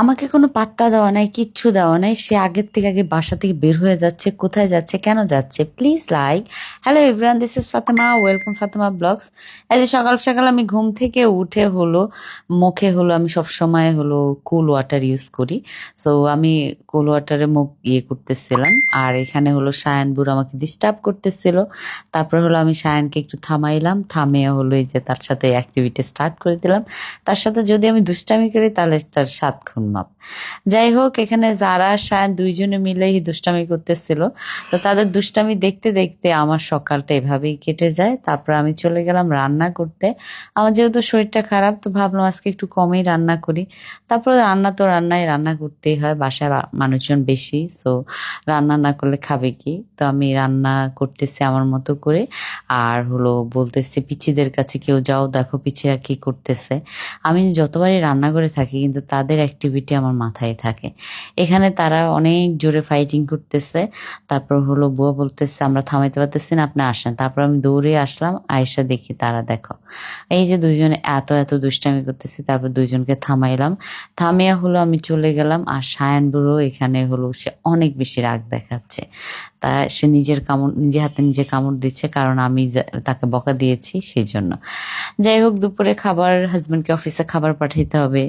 আমাকে কোনো পাত্তা দেওয়া নাই, কিচ্ছু দেওয়া নাই। সে আগের থেকে আগে বাসা থেকে বের হয়ে যাচ্ছে। কোথায় যাচ্ছে? কেন যাচ্ছে? Please like hello everyone this is Fatema welcome Fatema blogs এই যে সকাল সকাল আমি ঘুম থেকে উঠে হলো, মুখে হলো, আমি সব সময় হলো কুল ওয়াটার ইউজ করি। সো আমি কুল ওয়াটারে মুখ ইয়ে করতেছিলাম। আর এখানে হলো সায়ান বুড়ো আমাকে ডিস্টার্ব করতেছিল। তারপর হলো আমি সায়ানকে একটু থামাইলাম। থামিয়ে হলো এই যে তার সাথে অ্যাক্টিভিটি স্টার্ট করে দিলাম। তার সাথে যদি আমি দুষ্টামি করি, তাহলে তার সাত খুন মাপ যাই হোক, এখানে যারা সায়ন দুইজনে মিলেই দুষ্টামি করতেছিল, তো তাদের দুষ্টামি দেখতে দেখতে আমার সকালটা এভাবেই কেটে যায়। তারপর আমি চলে গেলাম রান্না করতে। আমার যেহেতু শরীরটা খারাপ, তো ভাবলাম আজকে একটু কমই রান্না করি। তারপর রান্না তো রান্নায় রান্না করতেই হয় বাসায় মানুষজন বেশি সো রান্না না করলে খাবে কি? তো আমি রান্না করতেছি আমার মতো করে। আর হলো বলতেছি পিচিদের কাছে কেউ যাও, দেখো পিচিরা কি করতেছে। আমি যতবারই রান্না করে থাকি, কিন্তু তাদের অ্যাক্টিভিটি আমার মাথায় থাকে। এখানে তারা অনেক জোরে ফাইটিং করতেছে। তারপর হলো বুয়া বলতেছে, আমরা থামাইতে পারতেছি না, আপনি আসেন। তারপর আমি দৌড়ে আসলাম আয়সা দেখি, তারা দেখো। এই যে দুইজনে এত এত দুষ্টামি করতেছে, তারপর দুইজনকে থামাইলাম। থামিয়া হলো আমি চলে গেলাম, আর সায়ান বুড়ো এখানে হলো সে অনেক বেশি রাগ দেখাচ্ছে। তা সে নিজের কামড়, নিজে হাতে নিজে কামড় দিচ্ছে, কারণ আমি তাকে বকা দিয়েছি সেই জন্য যাই হোক, দুপুরে খাবার হাজব্যান্ডকে অফিসে খাবার পাঠাইতে হবে।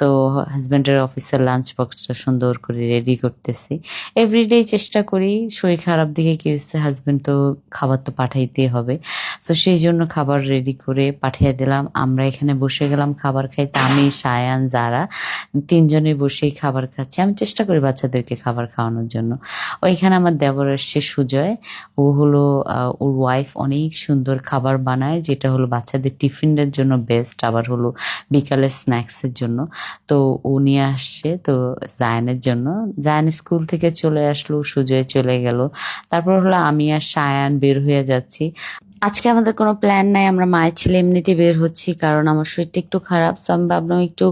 তো হাজব্যান্ডের অফিসের লাঞ্চ বক্সটা সুন্দর করে রেডি করতেছি। এভরিডে চেষ্টা করি, শরীর খারাপ দিকে কি হচ্ছে হাজব্যান্ড তো খাবার তো পাঠাইতেই হবে। তো সেই জন্য খাবার রেডি করে পাঠিয়ে দিলাম। আমরা এখানে বসে গেলাম খাবার খাইতে। আমি, সায়ান, যারা তিনজনে বসেই খাবার খাচ্ছি। আমি চেষ্টা করি বাচ্চাদেরকে খাবার খাওয়ানোর জন্য। ওইখানে আমার দেবর এসছে সুজয়। ও হলো ওর ওয়াইফ অনেক সুন্দর খাবার বানায়, যেটা হলো বাচ্চাদের টিফিনের জন্য বেস্ট আবার হলো বিকালে স্ন্যাক্সের জন্য। তো ও নিয়ে আসছে, তো জায়ানের জন্য। জায়ান স্কুল থেকে চলে আসলো, সুজয় চলে গেল। তারপর হলো আমি আর সায়ান বের হয়ে যাচ্ছি। আজকে আমাদের কোনো প্ল্যান নাই, আমরা মায়ের ছেলে এমনিতে বের হচ্ছি কারণ আমার শরীরটা একটু খারাপ। So আমি ভাবলাম একটু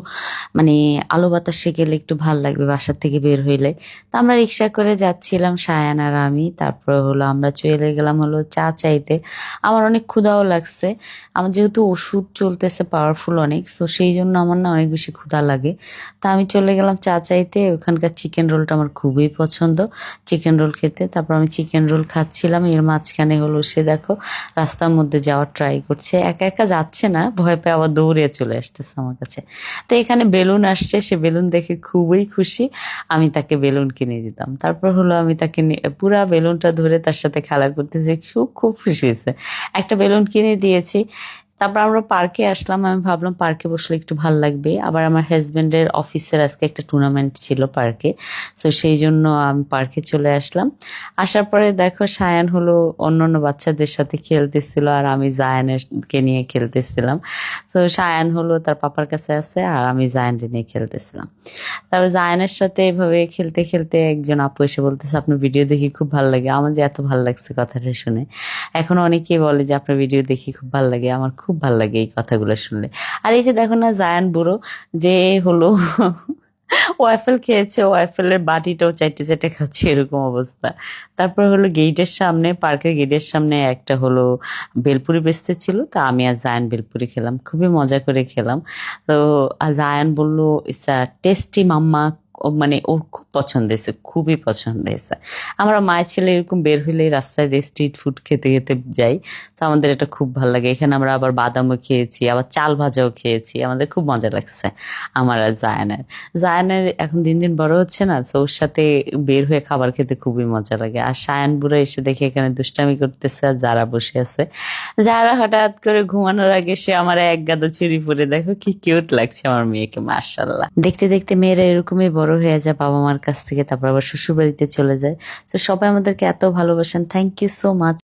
মানে আলো বাতাসে গেলে একটু ভালো লাগবে বাসার থেকে বের হইলে। তো আমরা রিক্সা করে যাচ্ছিলাম, সায়ান আর আমি। তারপর হলো আমরা চলে গেলাম হলো চা চাইতে। আমার অনেক ক্ষুধাও লাগছে। আমার যেহেতু ওষুধ চলতেছে পাওয়ারফুল অনেক সো সেই জন্য আমার না অনেক বেশি ক্ষুধা লাগে। তা আমি চলে গেলাম চা চাইতে। ওখানকার চিকেন রোলটা আমার খুবই পছন্দ। চিকেন রোল খেতে। তারপর আমি চিকেন রোল খাচ্ছিলাম। এর মাঝখানে হলো সে দেখো রাস্তার মধ্যে যাওয়ার ট্রাই করছে। একা একা যাচ্ছে না, ভয় পেয়ে আবার দৌড়ে চলে আসতেছে আমার কাছে। তো এখানে বেলুন আসছে, সে বেলুন দেখে খুবই খুশি। আমি তাকে বেলুন কিনে দিতাম। তারপর হলো আমি তাকে পুরা বেলুনটা ধরে তার সাথে খেলা করতেছি। খুব খুব খুশি হয়েছে। একটা বেলুন কিনে দিয়েছি। তারপর আমরা পার্কে আসলাম, আমি ভাবলাম পার্কে বসলে একটু ভালো লাগবে। আবার আমার হাজবেন্ডের অফিসের আজকে একটা টুর্নামেন্ট ছিল পার্কে, তো সেই জন্য আমি পার্কে চলে আসলাম। আসার পরে দেখো সায়ান হলো অন্য অন্য বাচ্চাদের সাথে খেলতেছিল আর আমি জায়ানকে নিয়ে খেলতেছিলাম। তো সায়ান হলো তার পাপার কাছে আছে আর আমি জায়ানকে নিয়ে খেলতেছিলাম। তারপর জায়ানের সাথে এভাবে খেলতে খেলতে একজন আপু এসে বলতেছে, আপনার ভিডিও দেখি খুব ভালো লাগে। আমার যে এত ভালো লাগছে কথাটা শুনে। এখন অনেকেই বলে যে, আপনার ভিডিও দেখি খুব ভালো লাগে। আমার খুব ভালো লাগে এই কথাগুলো শুনলে। আর এই যে দেখো না, জায়ান বুড়ো, যে হলো ওয়াইফেল খেয়েছে, ওয়াইফেলের বাটিটাও চাইটে চাইটে খাচ্ছে, এরকম অবস্থা। তারপর হলো গেটের সামনে, পার্কের গেটের সামনে একটা হলো বেলপুরি বেচতে ছিল তা আমি আর জায়ান বেলপুরি খেলাম, খুবই মজা করে খেলাম। তো আর জায়ান বলল ইটস টেস্টি মাম্মা মানে ওর খুব পছন্দ হয়েছে, খুবই পছন্দ হয়েছে। আমরা মায়ের ছেলে এরকম বের হইলে রাস্তায় দিয়ে স্ট্রিট ফুড খেতে খেতে যাই, তো আমাদের এটা খুব ভালো লাগে। এখানে আমরা আবার বাদামও খেয়েছি, আবার চাল ভাজাও খেয়েছি, আমাদের খুব মজা লাগছে আমার আর জায়ানের। জায়ানের এখন দিন দিন বড় হচ্ছে না, তো ওর সাথে বের হয়ে খাবার খেতে খুবই মজা লাগে। আর সায়ান বুড়ো এসে দেখে এখানে দুষ্টামি করতেছে আর যারা বসে আছে। যারা হঠাৎ করে ঘুমানোর আগে সে আমার এক গাদা চুরি পরে দেখো, কি কিউট লাগছে আমার মেয়েকে মার্শাল্লাহ দেখতে দেখতে মেয়েরা এরকমই বড় হয়ে যায়, বাবা মার কাছ থেকে, তারপর আবার শ্বশুরবাড়িতে চলে যায়। তো সবাই আমাদেরকে এত ভালোবাসেন। Thank you so much